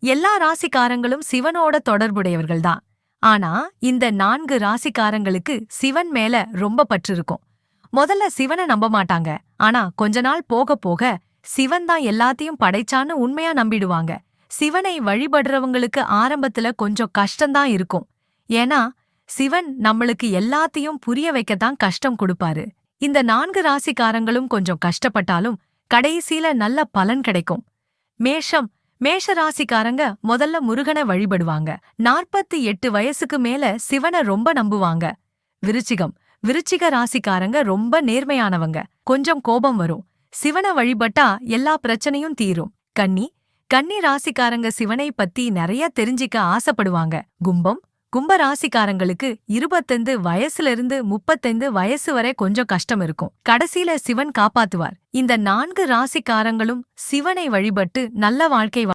எல்லா ராசிக்காரங்களும் சிவனோட தொடர்புடையவர்கள்தான். ஆனா இந்த நான்கு ராசிக்காரங்களுக்கு சிவன் மேல ரொம்ப பற்று இருக்கும். முதல்ல சிவனை நம்ப மாட்டாங்க. ஆனா கொஞ்ச நாள் போக போக சிவன் தான் எல்லாத்தையும் படைச்சான்னு உண்மையா நம்பிடுவாங்க. சிவனை வழிபடுறவங்களுக்கு ஆரம்பத்துல கொஞ்சம் கஷ்டம்தான் இருக்கும். ஏன்னா சிவன் நம்மளுக்கு எல்லாத்தையும் புரிய வைக்கத்தான் கஷ்டம் கொடுப்பாரு. இந்த நான்கு ராசிக்காரங்களும் கொஞ்சம் கஷ்டப்பட்டாலும் கடைசியில நல்ல பலன் கிடைக்கும். மேஷம் மேஷ ராசிக்காரங்க முதல்ல முருகனை வழிபடுவாங்க. நாற்பத்தி எட்டு வயசுக்கு மேல சிவனை ரொம்ப நம்புவாங்க. விருச்சிகம். விருச்சிக ராசிக்காரங்க ரொம்ப நேர்மையானவங்க. கொஞ்சம் கோபம் வரும். சிவனை வழிபட்டா எல்லா பிரச்சனையும் தீரும். கன்னி. கன்னி ராசிக்காரங்க சிவனை பத்தி நிறைய தெரிஞ்சிக்க ஆசைப்படுவாங்க. கும்பம். கும்ப ராசிக்காரங்களுக்கு இருபத்தைந்து வயசுல இருந்து முப்பத்தைந்து வயசு வரை கொஞ்சம் கஷ்டம் இருக்கும். கடைசியில சிவன் காப்பாத்துவார். இந்த நான்கு ராசிக்காரங்களும் சிவனை வழிபட்டு நல்ல வாழ்க்கை வா-